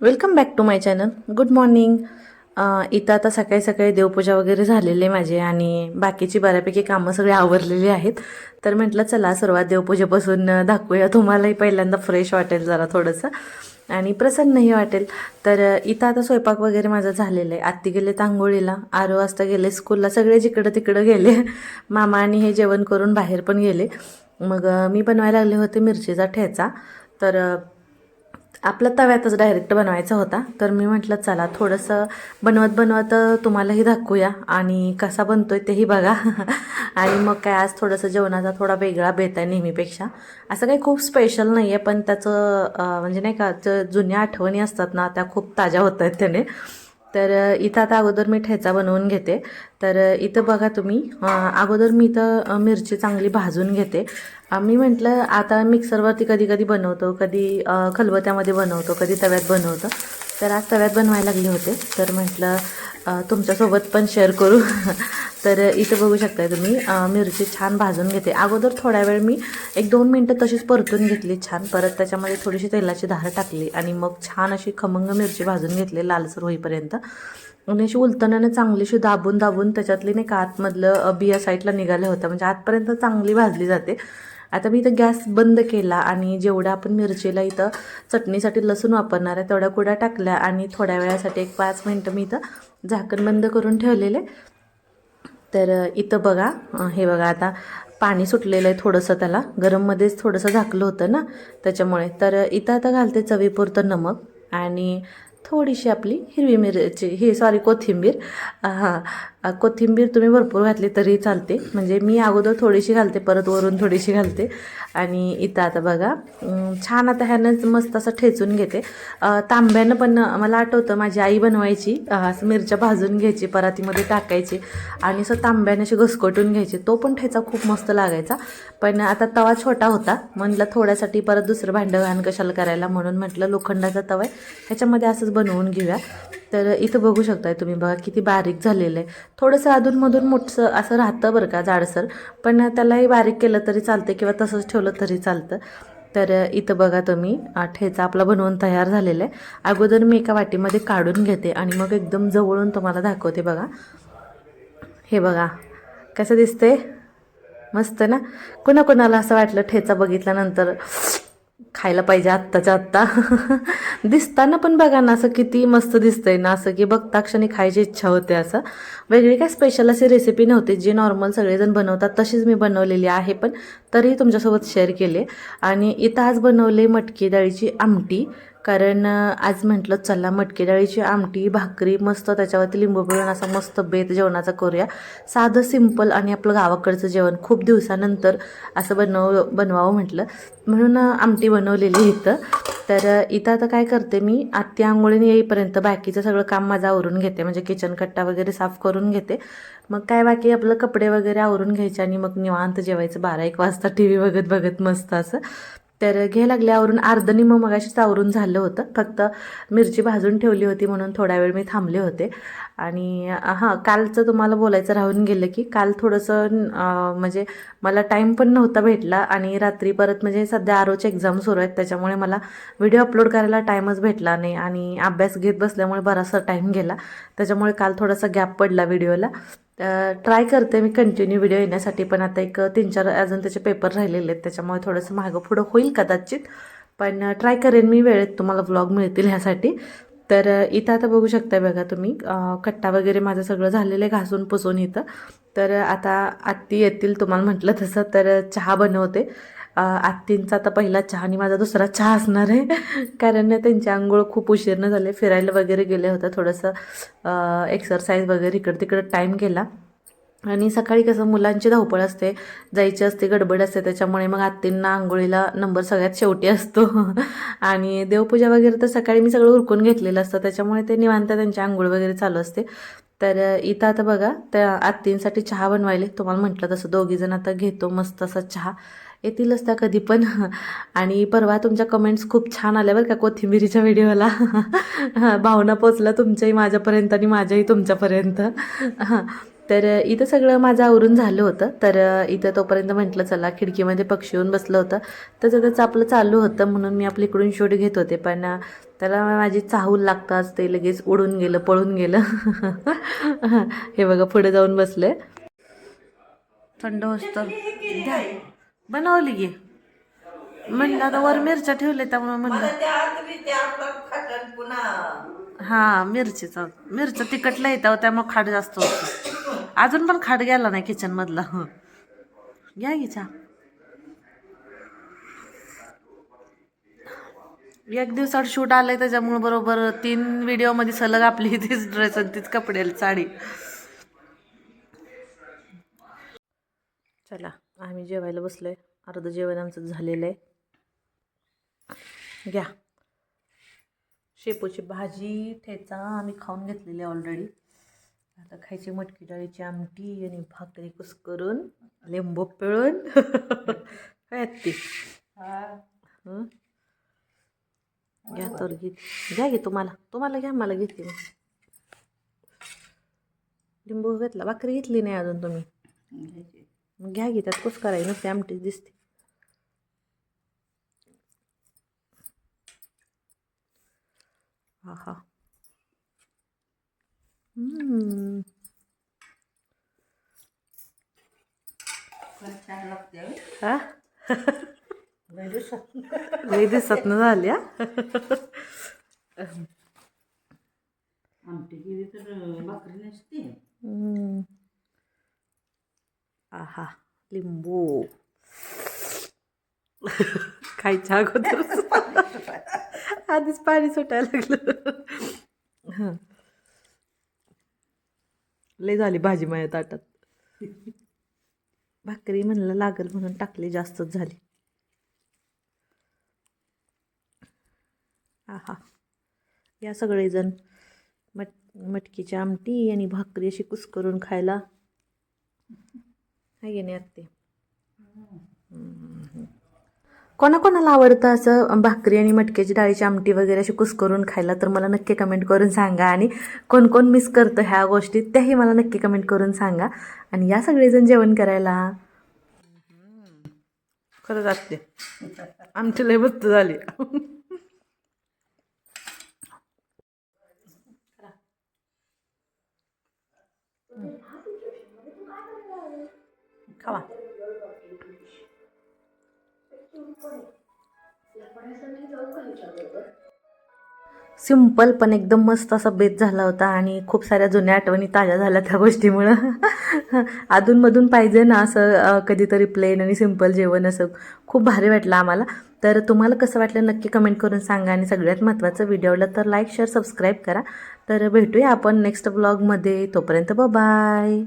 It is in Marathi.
Welcome back to my channel good morning इथं आता सकाळी सकाळी देवपूजा वगैरे झालेली आहे माझी आणि बाकीची बऱ्यापैकी कामं सगळी आवरलेली आहेत. तर म्हटलं चला सर्वात देवपूजेपासून दाखवूया तुम्हालाही पहिल्यांदा फ्रेश वाटेल जरा थोडंसं. आणि प्रसन्नही वाटेल. तर इथं आता स्वयंपाक वगैरे माझा झालेलं आहे. आत्ती गेले तांगोळीला. आरो वाजता गेले स्कूलला सगळे जिकडं तिकडं गेले. मामा आणि हे जेवण करून बाहेर पण गेले. मग मी बनवायला लागले होते मिरचीचा ठेचा. तर आपला तव्यातच डायरेक्ट बनवायचा होता. तर मी म्हटलं चला थोडंसं बनवत बनवत तुम्हालाही दाखवूया आणि कसा बनतो आहे तेही बघा. आणि मग काय आज थोडंसं जेवणाचा थोडा वेगळा बेत आहे नेहमीपेक्षा. असं काही खूप स्पेशल नाही आहे पण त्याचं म्हणजे नाही का जुन्या आठवणी असतात ना त्या खूप ताज्या होत आहेत त्याने. तर इथं आता अगोदर मी ठेचा बनवून घेते. तर इथं बघा तुम्ही अगोदर मी इथं मिरची चांगली भाजून घेते. मी म्हटलं आता मिक्सरवरती कधी कधी बनवतो कधी खलबत्यामध्ये बनवतो कधी तव्यात बनवतो. तर आज तव्यात बनवायला लागले होते. तर म्हटलं तुमच्यासोबत पण शेअर करू. तर इथं बघू शकताय तुम्ही मिरची छान भाजून घेते. अगोदर थोड्या वेळ मी एक दोन मिनटं तशीच परतून घेतली छान. परत त्याच्यामध्ये थोडीशी तेलाची धार टाकली आणि मग छान अशी खमंग मिरची भाजून घेतली लालसर होईपर्यंत. आणि अशी उलतण्यानं चांगलीशी दाबून दाबून त्याच्यातली नाही का आतमधलं बिया साईडला निघाल्या होत्या. म्हणजे आतपर्यंत चांगली भाजली जाते. आता मी इथं गॅस बंद केला आणि जेवढ्या आपण मिरचीला इथं चटणीसाठी लसूण वापरणार आहे तेवढ्या कुड्या टाकल्या आणि थोड्या वेळासाठी एक पाच मिनटं मी इथं झाकण बंद करून ठेवलेले. तर इथं बघा हे बघा आता पाणी सुटलेलं आहे थोडंसं त्याला. गरममध्येच थोडंसं झाकलं होतं ना त्याच्यामुळे. तर इथं आता घालते चवीपुरतं नमक आणि थोडीशी आपली हिरवी मिरची ही सॉरी कोथिंबीर. हां. कोथिंबीर तुम्ही भरपूर घातली तरी चालते. म्हणजे मी अगोदर थोडीशी घालते परत वरून थोडीशी घालते. आणि इथं आता बघा छान आता ह्यानं मस्त असं ठेचून घेते. तांब्यानं पण मला आठवतं माझी आई बनवायची असं मिरच्या भाजून घ्यायची परातीमध्ये टाकायची आणि असं तांब्याने अशी घसकटून घ्यायची. तो पण ठेचा खूप मस्त लागायचा. पण आता तवा छोटा होता. म्हटलं थोड्यासाठी परत दुसरं भांडं घाण कशाला करायला म्हणून म्हटलं लोखंडाचा तवा आहे. ह्याच्यामध्ये असंच बनवून घेऊया. तर इथं बघू शकताय तुम्ही बघा किती बारीक झालेलं आहे थोडंसं अधूनमधून मोठसं असं राहतं बरं का जाडसर पण त्यालाही बारीक केलं तरी चालतं किंवा तसंच ठेवलं तरी चालतं. तर इथं बघा तुम्ही ठेचा आपला बनवून तयार झालेला आहे. अगोदर मी एका वाटीमध्ये काढून घेते आणि मग एकदम जवळून तुम्हाला दाखवते बघा. हे बघा कसं दिसते मस्त ना? कोणाकोणाला असं वाटलं ठेचा बघितल्यानंतर? खायला पाहिजे आत्ताच्या आत्ता. दिसताना पण बघा ना असं किती मस्त दिसतंय ना असं की बघता क्षणी खायची इच्छा होते असं. वेगळी काय स्पेशल अशी रेसिपी नव्हती जी नॉर्मल सगळेजण बनवतात तशीच मी बनवलेली आहे पण तरीही तुमच्यासोबत शेअर केले. आणि इथं आज बनवले मटकी डाळीची आमटी. कारण आज म्हटलं चला मटकी डाळीची आमटी भाकरी मस्त त्याच्यावरती लिंबू पिळून असा मस्त बेत जेवणाचा करूया. साधं सिंपल आणि आपलं गावाकडचं जेवण. खूप दिवसानंतर असं बनव बनवावं म्हटलं. म्हणून आमटी बनवलेली इथं. तर इथं आता काय करते मी आत्ती आंघोळीने येईपर्यंत बाकीचं सगळं काम माझं आवरून घेते. म्हणजे किचन कट्टा वगैरे साफ करून घेते. मग काय बाकी आपलं कपडे वगैरे आवरून घ्यायचे आणि मग निवांत जेवायचं. बारा एक वाजता टी व्ही बघत बघत मस्त असं. तर घे लागल्यावरून आवरून अर्धनी मग मगाशीच सावरून झालं होतं. फक्त मिरची भाजून ठेवली होती म्हणून थोडा वेळ मी थांबले होते. आणि हां कालचं तुम्हाला बोलायचं राहून गेलं की काल थोडंसं म्हणजे मला टाईम पण नव्हता भेटला आणि रात्री परत म्हणजे सध्या आरोचे एक्झाम सुरू आहेत. त्याच्यामुळे मला व्हिडिओ अपलोड करायला टाईमच भेटला नाही आणि अभ्यास घेत बसल्यामुळे बराचसा टाईम गेला. त्याच्यामुळे काल थोडासा गॅप पडला व्हिडिओला ट्राय करते मी कंटिन्यू व्हिडिओ येण्यासाठी पण आता एक तीन चार अजून त्याचे पेपर राहिलेले आहेत त्याच्यामुळे थोडंसं मागं पुढं होईल कदाचित. पण ट्राय करेन मी वेळेत तुम्हाला व्लॉग मिळतील ह्यासाठी. तर इथं आता बघू शकताय बघा तुम्ही कट्टा वगैरे माझं सगळं झालेलं आहे घासून पुसून इथं. तर आता आत्ती येतील तुम्हाला म्हटलं तसं तर चहा बनवते. आत्तींचा आता पहिला चहा आणि माझा दुसरा चहा असणार आहे. कारण त्यांची आंघोळ खूप उशीरनं झाले. फिरायला वगैरे गेले होतं थोडंसं. एक्सरसाइज वगैरे इकडं तिकडं टाईम गेला. आणि सकाळी कसं मुलांची धावपळ असते. जायची असते गडबड असते. त्याच्यामुळे मग आत्तींना आंघोळीला नंबर सगळ्यात शेवटी असतो. आणि देवपूजा वगैरे तर सकाळी मी सगळं उरकून घेतलेलं असतं. त्याच्यामुळे ते निवांत त्यांची आंघोळ वगैरे चालू असते. तर इथं आता बघा त्या आत्तींसाठी चहा बनवायले. तुम्हाला म्हटलं तसं दोघीजण आता घेतो मस्त असा चहा. येतीलच त्या कधी पण. आणि परवा तुमच्या कमेंट्स खूप छान आल्या बरं का कोथिंबिरीच्या व्हिडिओला. भावना पोचला तुमच्याही माझ्यापर्यंत आणि माझ्याही तुमच्यापर्यंत. हां तर इथं सगळं माझं आवरून झालं होतं. तर इथं तोपर्यंत म्हटलं चला खिडकीमध्ये पक्षी येऊन बसलं होतं. तर त्याचं आपलं चालू होतं म्हणून मी आपली इकडून शूट घेत होते. पण त्याला माझी चाहूल लागताच ते लगेच उडून गेलं पळून गेलं. हे बघा पुढे जाऊन बसले. थंड होतं बनवली गे म्हणलं आता वर मिरच्या ठेवले त्यामुळे म्हणलं. हा मिरचीचा. मिरच्या तिखटला येतं त्यामुळे खाड जास्त होतं. अजून पण खाड गेला नाही किचन मधला. घ्या की चहा. एक दिवसात शूट आलंय त्याच्यामुळे बरोबर तीन व्हिडिओमध्ये सलग आपली तीच ड्रेस आणि तीच कपडे साडी. चला आम्ही जेवायला बसलोय. अर्ध जेवण आमचं झालेलं आहे. घ्या. शेपूची भाजी ठेचा आम्ही खाऊन घेतलेली ऑलरेडी आता खायची मटकी डाळीची आमटी आणि भाकरी कुस करून लिंबू पिळून. काय आहेत ती हं? घ्या तर घे. घ्या घे तुम्हाला. तुम्हाला घ्या मला घेते मी लिंबू घेतला. भाकरी घेतली नाही अजून तुम्ही. मग घ्या घे त्यात कुस करायची नुसती आमटी दिसते. हा हा. हा? लई दिसत ना झाल्या आमटी केली तर भाकरी नसते. आहा लिंबू. खायच्या अगोदर आधीच पाणी सुटायला लागलं. हं. लय झाली भाजी माझ्या ताटात. भाकरी म्हणलं लागल म्हणून टाकली जास्तच झाली. आहा. या सगळेजण मट मटकीची आमटी आणि भाकरी अशी कुस्करून खायला. आहे की नाही आत्ते कोणाकोणाला आवडतं असं भाकरी आणि मटक्याची डाळीची आमटी वगैरे अशी कुस्करून खायला? तर मला नक्की कमेंट करून सांगा. आणि कोण कोण मिस करतं ह्या गोष्टी त्याही मला नक्की कमेंट करून सांगा. आणि या सगळेजण जेवण करायला. खरंच आत्ते आमची लय मस्त झाली. खावा. सिंपल पण एकदम मस्त असा बेत झाला होता आणि खूप साऱ्या जुन्या आठवणी ताज्या झाल्या त्या गोष्टीमुळं. अधूनमधून पाहिजे ना असं कधीतरी प्लेन आणि सिंपल जेवण असं. खूप भारी वाटलं आम्हाला. तर तुम्हाला कसं वाटलं नक्की कमेंट करून सांगा आणि सगळ्यात महत्त्वाचं व्हिडिओला तर लाईक शेअर सबस्क्राईब करा. तर भेटूया आपण नेक्स्ट ब्लॉगमध्ये तोपर्यंत बाय